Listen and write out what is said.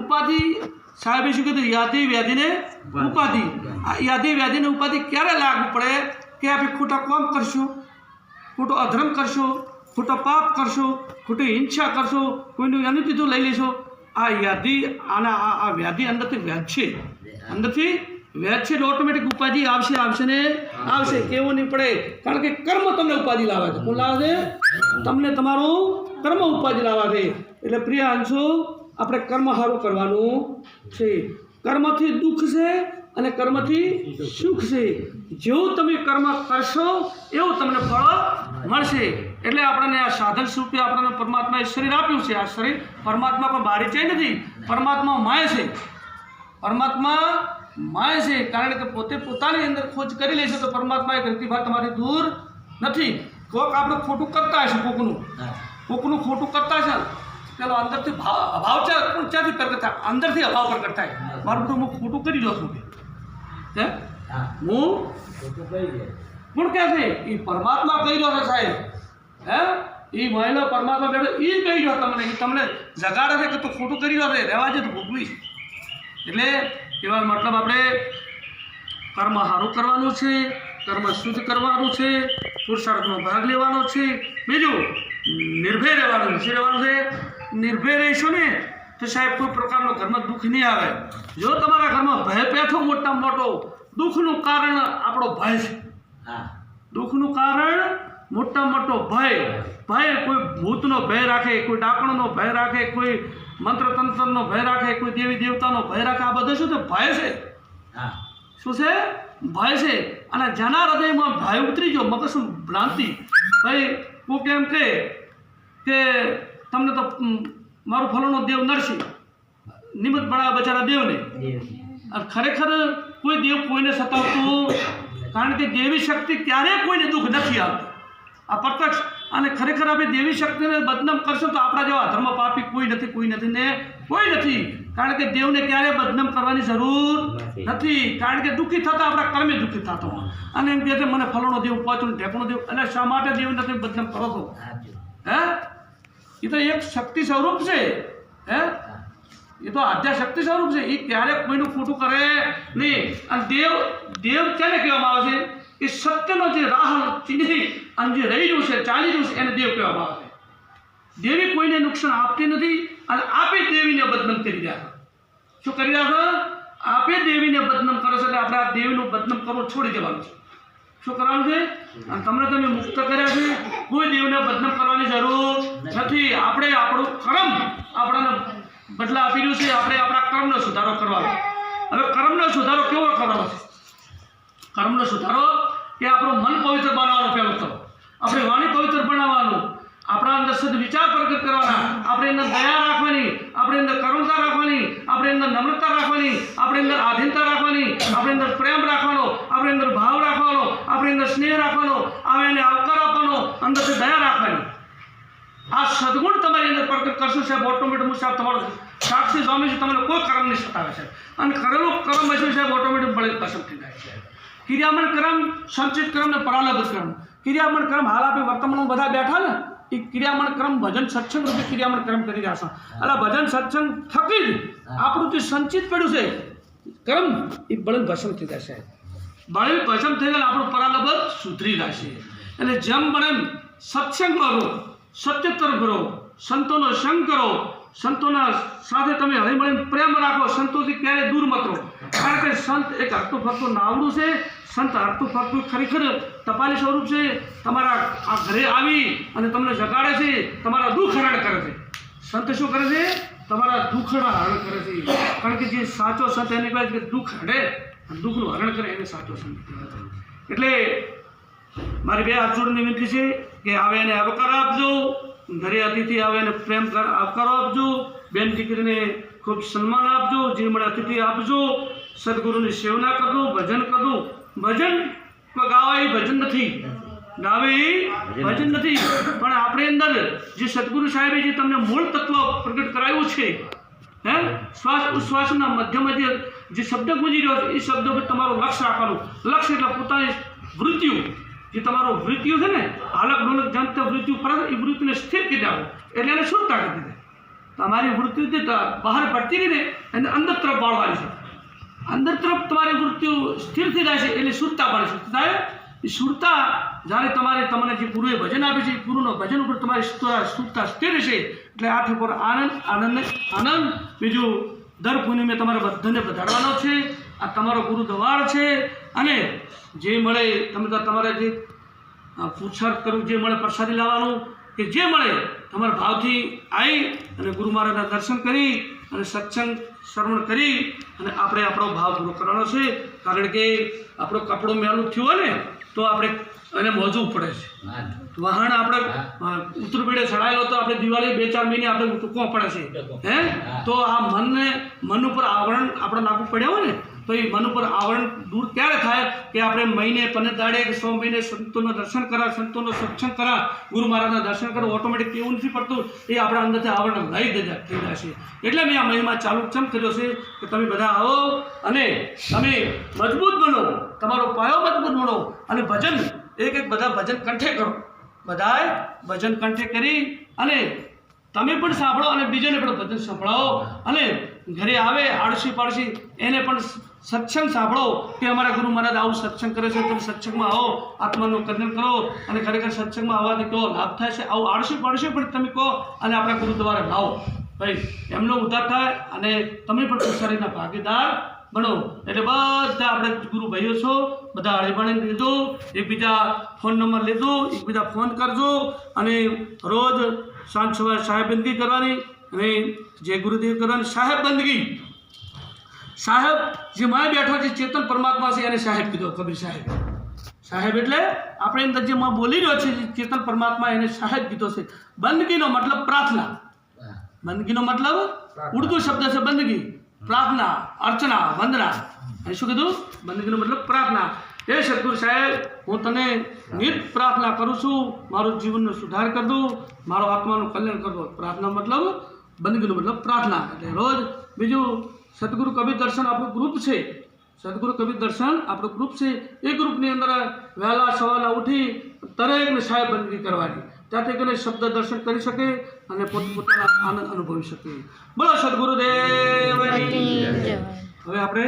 ઉપાધિ સાહેબે શું કીધું? યાદી વ્યાધિને ઉપાધિ. આ યાદી વ્યાધિને ઉપાધિ ક્યારે લાગુ પડે? કે આપણે ખોટા કોમ કરશું? ખોટો અધર્મ કરશો? ખોટો પાપ કરશો? ખોટી હિંસા કરશો? કોઈનું અનુચિતું લઈ લેશો આ યાદી આના આ આ વ્યાધિ અંદરથી વ્યાજ છે. અંદરથી વ્યાજ છે ઓટોમેટિક ઉપાધિ આવશે આવશે ને આવશે. કેવું નહીં પડે? કારણ કે કર્મ તમને ઉપાધિ લાવે છે. કોણ લાવે છે? તમને તમારું કર્મ ઉપાધિ લાવે છે. એટલે પ્રિય અંશો આપણે કર્મ સારું કરવાનું છે. કર્મથી દુઃખ છે અને કર્મથી સુખ છે. જેવું તમે કર્મ કરશો એવું તમને ફળ મળશે. એટલે આપણને આ સાધન સ્વરૂપે આપણને પરમાત્માએ શરીર આપ્યું છે. આ શરીર પરમાત્મા પણ બારી છે નથી પરમાત્મા માય છે. પરમાત્મા માય છે કારણ કે પોતે પોતાની અંદર ખોજ કરી લેશે તો પરમાત્મા એક પ્રતિભા તમારી દૂર નથી. કોક આપણે ખોટું કરતા હશે કોકનું. કોકનું ખોટું કરતા છે પેલો અંદરથી ભાવ અભાવ છે પણ ક્યાંથી પ્રગટ થાય? અંદરથી અભાવ પ્રગટ થાય. મારું બધું હું ખોટું કરી દઉં છું હે? હું. કોણ કહે છે? એ પરમાત્મા કહી રહ્યો છે સાહેબ. હે? એ મહિલા પરમાત્મા બેઠો એ જ કહી રહ્યો તમને. એ તમને જગાડે છે કે તું ખોટું કરી રહ્યો છે? રહેવા છે તો ભોગવીશ. એટલે કહેવાનો મતલબ આપણે કર્મ સારું કરવાનું છે કર્મ શુદ્ધ કરવાનું છે પુરુષાર્થમાં ભાગ લેવાનો છે. બીજું નિર્ભય રહેવાનું શું રહેવાનું છે. નિર્ભય રહીશું ને તો સાહેબ કોઈ પ્રકારનો ઘરમાં દુઃખ નહીં આવે. જો તમારા ઘરમાં ભય પેઠો મોટામાં મોટો દુઃખનું કારણ આપણો ભય છે. દુઃખનું કારણ મોટા મોટો ભય. ભય કોઈ ભૂતનો ભય રાખે કોઈ ડાકણનો ભય રાખે કોઈ મંત્ર તંત્રનો ભય રાખે કોઈ દેવી દેવતાનો ભય રાખે આ બધું શું છે? ભય છે. શું છે? ભય છે. અને જેના હૃદયમાં ભય ઉતરી ગયો મગજ શું ભ્રાંતિ. ભાઈ કોક એમ કે તમને તો મારું ફલાણો દેવ નરસિંહ. નિમિત્ત બળા બચારા દેવને. ખરેખર કોઈ દેવ કોઈને સતાવતું કારણ કે દેવી શક્તિ ક્યારેય કોઈને દુઃખ નથી આવતું આ પ્રત્યક્ષ અને ખરેખર આપણે દેવી શક્તિને બદનામ કરશો તો આપણા જેવા ધર્મ પાપી કોઈ નથી કોઈ નથી ને કોઈ નથી. કારણ કે દેવને ક્યારેય બદનામ કરવાની જરૂર નથી. કારણ કે દુઃખી થતા આપણા કર્મે દુઃખી થતો અને એમ કહે છે મને ફલાણો દેવ પહોંચું ઢેકણો દેવ. એટલે શા માટે દેવને તમે બદનામ કરો છો? હે? એ તો એક શક્તિ સ્વરૂપ છે, હે? એ તો આધ્યા શક્તિ સ્વરૂપ છે. એ ક્યારે કોઈનું ખોટું કરે નહીં. અને દેવ દેવ ક્યારે કહેવામાં આવે છે? એ સત્યનો જે રાહ ચીંધી અને જે રહી રહ્યું છે, ચાલી રહ્યું છે, એને દેવ કહેવામાં આવે છે. દેવી કોઈને નુકસાન આપતી નથી અને આપે દેવીને બદનામ કરી રહ્યા શું કરી રહ્યા આપે દેવીને બદનામ કરો છો એટલે આપણે આ દેવીનું બદનામ કરવું છોડી દેવાનું છે. શું કરવાનું છે? અને તમને તમે મુક્ત કર્યા છે. કોઈ દેવને બદનામ કરવાની જરૂર નથી. આપણે આપણું કર્મ આપણાને બદલા આપી રહ્યું છે. આપણે આપણા કર્મનો સુધારો કરવાનો હવે કર્મનો સુધારો કેવો કરવાનો છે? કર્મનો સુધારો કે આપણું મન પવિત્ર બનાવવાનું પહેલું તો. આપણી વાણી પવિત્ર બનાવવાનું. આપણા અંદર સદ વિચાર પ્રગટ કરવાના. આપણે અંદર દયા રાખવાની. આપણે અંદર કરુણતા રાખવાની. આપણે અંદર નમ્રતા રાખવાની. આપણે અંદર આધીનતા રાખવાની. આપણે અંદર પ્રેમ રાખવાનો. આપણે અંદર ભાવ અંદર સ્નેહ રાખવાનો, આવે એને આવકાર આપવાનો, અંદરથી દયા રાખવાની. આ સદગુણ તમારી અંદર પ્રગટ કરશો સાહેબ ઓટોમેટિક સાહેબ તમારો સાક્ષી સ્વામી છે તમને કોઈ કર્મ નહીં સતાવે છે. અને કરેલું કર્મ હશે સાહેબ ઓટોમેટિક બળી પસંદ થઈ જાય છે. ક્રિયામણ કર્મ, સંચિત કર્મ ને પરાલભિત કર્મ. ક્રિયામણ કર્મ હાલ આપણે વર્તમાનમાં બધા બેઠા ને, એ ક્રિયામણ કર્મ ભજન સત્સંગ રૂપે ક્રિયામણ કર્મ કરી રહ્યા છો. એટલે ભજન સત્સંગ થકી જ આપણું જે સંચિત પડ્યું છે, કર્મ એ બળન ભસમ થઈ જશે ભસમ થઈ જાય આપણું પરાલભ સુધરી જશે. એટલે જેમ બને એમ સત્સંગ કરો સત્ય તરફ રહો સંતોનો સંગ કરો, સંતોના સાથે તમે હળીમળીને પ્રેમ રાખો, સંતોથી ક્યારેય દૂર મત રહો. કારણ કે સંત એક હરતું ફરતું નાવડું છે, સંત હરતું ફરતું ખરેખર ટપાલી સ્વરૂપ છે. તમારા આ ઘરે આવી અને તમને જગાડે છે, તમારા દુઃખ હરણ કરે છે. સંત શું કરે છે? તમારા દુઃખના હરણ કરે છે. કારણ કે જે સાચો સંત એને કહેવાય છે કે દુઃખ હડે દુઃખનું હરણ કરે એને સાચો સંત કહેવાય. એટલે મારી બે હાથ જોડીને વિનંતી છે કે આવે એને આવકાર આપજો ઘરે અતિથિ આવે એને પ્રેમ કર આવકારો આપજો બેન દીકરીને ખૂબ સન્માન આપજો જે મળે અતિથિ આપજો સદગુરુની સેવના કરજો ભજન કરજો. ભજન ગાવા એ ભજન નથી. ગાવે ભજન નથી. પણ આપણે અંદર જે સદગુરુ સાહેબે જે તમને મૂળ તત્વ પ્રગટ કરાવ્યું છે હે? શ્વાસ ઉશ્વાસના મધ્યમાં જે શબ્દ ગુંજી રહ્યો છે, એ શબ્દ પર તમારું લક્ષ્ય રાખવાનું. લક્ષ્ય એટલે પોતાની વૃત્તિઓ જે તમારો વૃત્તિઓ છે ને, હાલક ડોલક જંત વૃત્તિઓ પર એ વૃત્તિને સ્થિર કરી આપો એટલે એને શુદ્ધતા કરી દીધે તમારી વૃત્તિ જે બહાર પડતી રહી ને, એને અંદર તરફ વાળવાની છે. અંદર તરફ તમારી વૃત્તિઓ સ્થિર થઈ જાય છે, એટલે શુદ્ધતા પડે છે. શુદ્ધતા જ્યારે તમારે તમને જે ગુરુએ ભજન આપે છે, એ ગુરુનો ભજન ઉપર તમારી સુરતા સ્થિર છે એટલે આ ઉપર આનંદ આનંદ આનંદ. બીજું, દર પૂર્ણિમે તમારે બધાને વધારવાનો છે. આ તમારો ગુરુ દવાડ છે. અને જે મળે, તમે તમારે જે પૂછાર્થ પૂછાર કરવું જે મળે પ્રસાદી લાવવાનું, કે જે મળે, તમારા ભાવથી આવી અને ગુરુ મહારાજના દર્શન કરી અને સત્સંગ શ્રવણ કરી અને આપણે આપણો ભાવ પૂરો કરવાનો છે. કારણ કે આપણો કપડો મેલું થયો હોય ને તો આપણે એને મોજવું પડે છે. વાહન આપણે ઉત્તરપીડે ચડાયેલો તો આપણે દિવાળી બે ચાર મહિને આપણે ટૂંકો પડે છે. હે? તો આ મનને મન ઉપર આવરણ આપણે નાખવું પડ્યા હોય ને તો એ મન ઉપર આવરણ દૂર ક્યારે થાય કે આપણે મહિને, પંદર દાડે કે સો મહિને સંતોનું દર્શન કરા, સંતોનો સત્સંગ કરા, ગુરુ મહારાજના દર્શન કરો ઓટોમેટિક એવું નથી પડતું. એ આપણા અંદરથી આવરણ લઈ દે થઈ જશે. એટલે મેં આ મહિમા ચાલુ ચમ કર્યો છે કે તમે બધા આવો અને તમે મજબૂત બનો. તમારો પાયો મજબૂત બનો અને ભજન, એક એક બધા ભજન કંઠે કરો. બધાએ ભજન કંઠે કરી અને તમે પણ સાંભળો અને બીજાને પણ ભજન સંભળાવો. અને ઘરે આવે આડસી પાડસી એને પણ સત્સંગ સાંભળો કે અમારા ગુરુ મહારાજ આવું સત્સંગ કરે છે, તમે સત્સંગમાં આવો, આત્માનું કલ્યાણ કરો અને ખરેખર સત્સંગમાં આવવાથી કેવો લાભ થાય છે, આવું આડસી પાડસી પણ તમે કહો અને આપણા ગુરુ દ્વારા લાવો. ભાઈ, એમનો ઉદ્ધાર થાય અને તમે પણ પ્રસારીના ભાગીદાર બનો. એટલે બધા આપણે ગુરુ ભાઈઓ છો, બધા હળીમળીને લીધો એકબીજા ફોન નંબર લીધો એકબીજા ફોન કરજો અને રોજ સાંજ સવારે સાહેબિંદગી કરવાની અને જે ગુરુદેવ કરવાની સાહેબ બંદગી. સાહેબ જે માય બેઠો છે ચેતન પરમાત્મા છે એને સાહેબ કીધો કબીર સાહેબ. સાહેબ એટલે આપણે અંદર જે માં બોલી રહ્યો છે ચેતન પરમાત્મા એને સાહેબ કીધો છે. બંદગીનો મતલબ પ્રાર્થના. બંદગીનો મતલબ ઉર્દુ શબ્દ છે બંદગી. પ્રાર્થના અર્ચના વંદના. અને શું કીધું? બંદગીનો મતલબ પ્રાર્થના. હે સદગુરુ સાહેબ હું તને નિત પ્રાર્થના કરું છું. મારું જીવનનો સુધાર કરી મારો આત્માનું કલ્યાણ કરી દો. પ્રાર્થના મતલબ બંદગીનો મતલબ પ્રાર્થના. એટલે રોજ બીજું સદગુરુ કબીર દર્શન આપણું ગ્રુપ છે. સદગુરુ કબીર દર્શન આપણું ગ્રુપ છે. એ ગ્રુપની અંદર વહેલા સવારના ઉઠી દરેકને સાહેબ બંદગી કરવાની. ત્યાંથી કરીને શબ્દ દર્શન કરી શકે અને પોતપોતાના આનંદ અનુભવી શકે. બોલો સદગુરુદેવ હવે આપણે